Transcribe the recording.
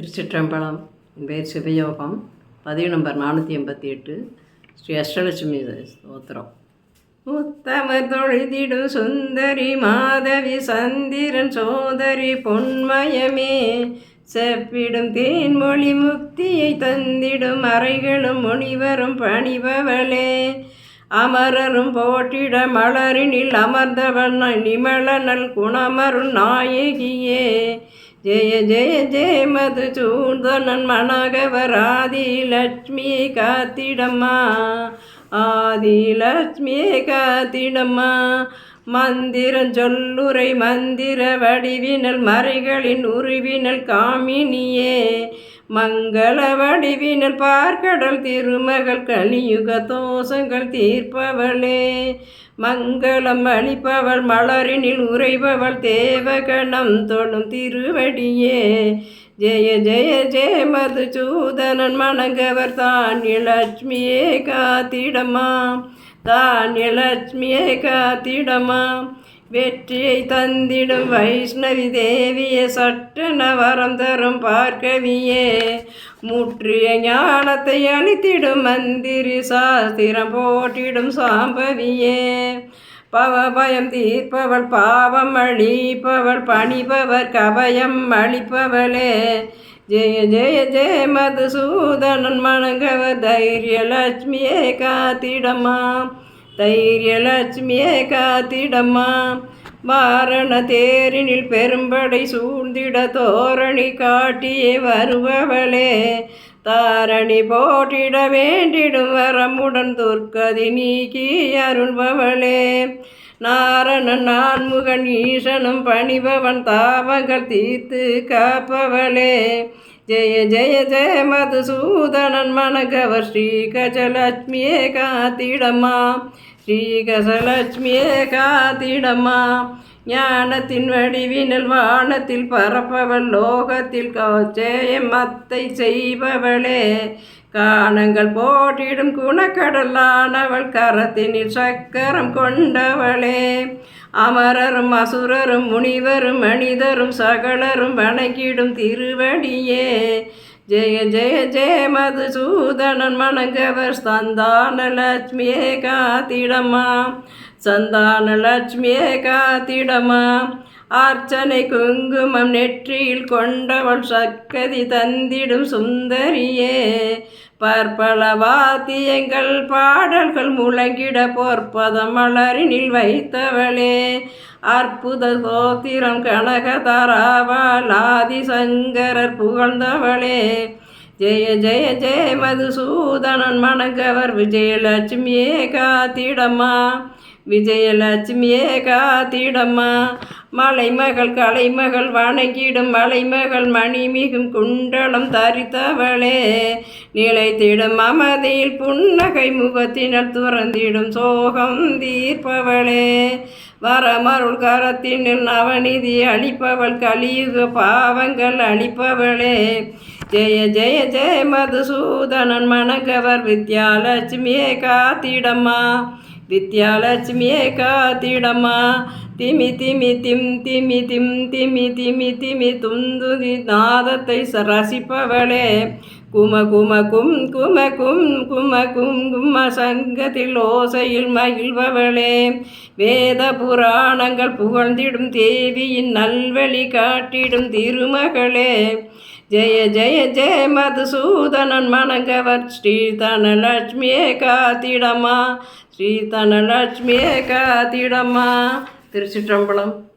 திருச்சிற்றம்பலம் பேர் சிவயோகம் பதிவு நம்பர் நானூற்றி எண்பத்தி எட்டு ஸ்ரீ அஷ்டலட்சுமி ஸ்தோத்திரம். உத்தமர் தொழுதிடும் சுந்தரி மாதவி சந்திரன் சோதரி பொன்மயமே செப்பிடும் தேன்மொழி முக்தியை தந்திடும் அறைகளும் முனிவரும் பணிபவளே. அமரரும் போற்றிட மலரினில் அமர்ந்தவன் நிமலனல் குணமருள் நாயகியே. ஜெய ஜெய ஜெய மது சூழ்ந்தனன் மனகவர் ஆதி காத்திடம்மா. ஆதி லட்சுமி காத்திடம்மா. மந்திரம் சொல்லுரை மந்திர வடிவினல் மறைகளின் உருவினல் காமினியே. மங்கள வடிவினல் பார்க்கடல் திருமகள் கலியுக தோஷங்கள் தீர்ப்பவளே. மங்களம் அளிப்பவள் மலரினில் உறைபவள் தேவகணம் தொழும் திருவடியே. ஜெய ஜெய ஜெய மதுசூதனன் மணங்கவர் தானியலட்சுமியே காத்திடமா. தானியலட்சுமியே காத்திடமா. வெற்றியை தந்திடும் வைஷ்ணவி தேவியே சட்டன வரம் தரும் பார்க்கவியே முற்றிய ஞானத்தை அளித்திடும் மந்திரி சாஸ்திரம் போட்டிடும் சாம்பவியே. பவபயம் தீர்ப்பவள் பாவம் அழிப்பவள் பணிபவர் கபயம் அளிப்பவளே. ஜெய ஜெய ஜெய மதுசூதனன் மணங்கவர் தைரியலட்சுமியே காத்திடமா தைரியலட்சுமியே காத்திடம்மா. வாரண தேரினில் பெரும்படை சூழ்ந்திட தோரணி காட்டியே வருபவளே. தாரணி போட்டிட வேண்டிடும் வரமுடன் துர்க்கதி நீக்கி அருள்பவளே. நாரணன் நான்முகன் ஈசனும் பணிபவன் தாவங்கள் தீர்த்து காப்பவளே. ஜெய ஜெய ஜெய மதுசூதனன் மனகவர் ஸ்ரீ கஜலட்சுமியே காத்திடம்மா. ஸ்ரீ காத்திடம்மா. ஞானத்தின் வடிவினல் வானத்தில் பரப்பவள் லோகத்தில் கௌச்சேயம் மத்தை செய்பவளே. காணங்கள் போட்டிடும் குணக்கடலானவள் கரத்தினில் சக்கரம் கொண்டவளே. அமரரும் அசுரரும் முனிவரும் மனிதரும் சகலரும் வணங்கிடும் திருவடியே. ஜெய ஜெய ஜெய மதுசூதனன் மணங்கவர் சந்தான லட்சுமியே காத்திடமா. சந்தான லட்சுமியே காத்திடமா. அர்ச்சனை குங்குமம் நெற்றியில் கொண்டவள் சக்கதி தந்திடும் சுந்தரியே. பற்பல வாத்தியங்கள் பாடல்கள் முழங்கிட பொற்பதம் மலரினில் வைத்தவளே. அற்புத சோத்திரம் கனகதராவால் ஆதிசங்கரர் புகழ்ந்தவளே. ஜெய ஜெய ஜெய மதுசூதனன் மணங்கவர் விஜயலட்சுமியே காத்திடம்மா. விஜயலட்சுமியே காத்திடம்மா. மலைமகள் கலைமகள் வணங்கிடும் மலைமகள் மணிமிகும் குண்டலம் தரித்தவளே. நிலைத்திடும் அமதியில் புன்னகை முகத்தினர் துறந்திடும் சோகம் தீர்ப்பவளே. வரமருள் கரத்தினில் நவநிதி அழிப்பவள் கலியுக பாவங்கள் அழிப்பவளே ஜெய ஜெய ஜெய மதுசூதனன் மணங்கவர் வித்யாலட்சுமியே காத்திடம்மா. வித்யாலட்சுமியே காத்திடம்மா. திமி திமி திம் திமி திம் திமி திமி திமி துந்துதி நாதத்தை ரசிப்பவளே கும கும கும் கும கும் கும கும் கும சங்கத்தில் ஓசையில் மகிழ்பவளே. வேத புராணங்கள் புகழ்ந்திடும் தேவியின் நல்வழி காட்டிடும் திருமகளே. ஜெய ஜெய ஜெய மதுசூதனன் மணங்கவர் ஸ்ரீதனலட்சுமியே காத்திடமா. ஸ்ரீ காத்திடமா. திருச்சிற்றம்பலம்.